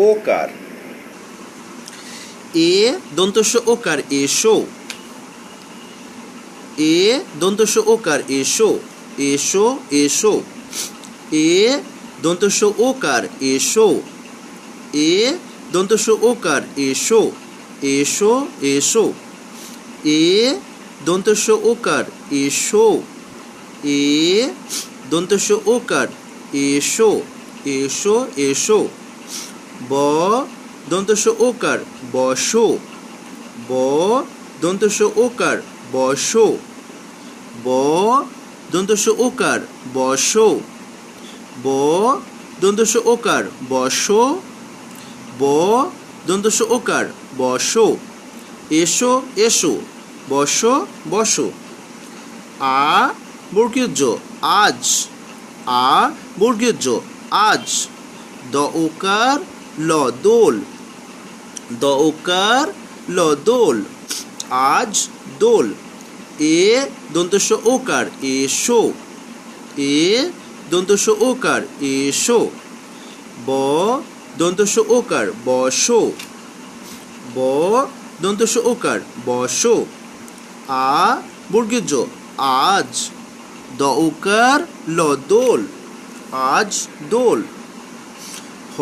ওকার এ দন্তস্ব ওকার এসো এ দন্তস্ব ওকার এসো এসো এসো এ দন্তস্ব ওকার এসো এ দন্তস্ব ওকার এসো এসো এসো এ দন্তস্ব ওকার এসো এ দন্তস্ব ওকার এসো এসো এসো ব দন্তস ওকার বসো ব দন্তস ওকার বসো ব দন্তস ওকার বসো ব দন্তস ওকার বসো ব দন্তস ওকার বসো এসো এসো। বসো বসো। আ বর্গীয় আজ। আ বর্গীয় আজ। দ ওকার ল দোল দ ওকার ল দোল আজ দোল। এ দন্তস্ব ওকার এসো এ দন্তস্ব ওকার এসো ব দন্তস্ব ওকার বসো ব দন্তস্ব ওকার বসো আ বর্গীয় জ আজ। দ ওকার ল দোল আজ দোল। হ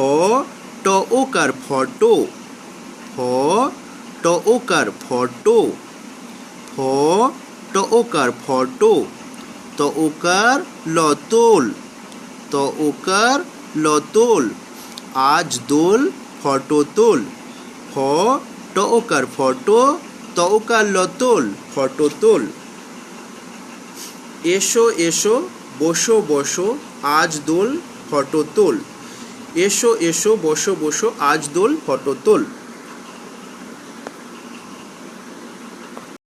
ট ওকার ফটো। ফ ট ওকার ফটো। ফ ট ওকার ফটো। ত ওকার লতোল। ত ওকার লতোল। আজ দোল, ফটো তোল। ফ ট ওকার ফটো, ত ওকার লতোল, ফটো তোল। এসো এসো, বসো বসো, আজ দোল, ফটো তোল। এসো এসো বসো বসো আজ দোল ফটো তোল।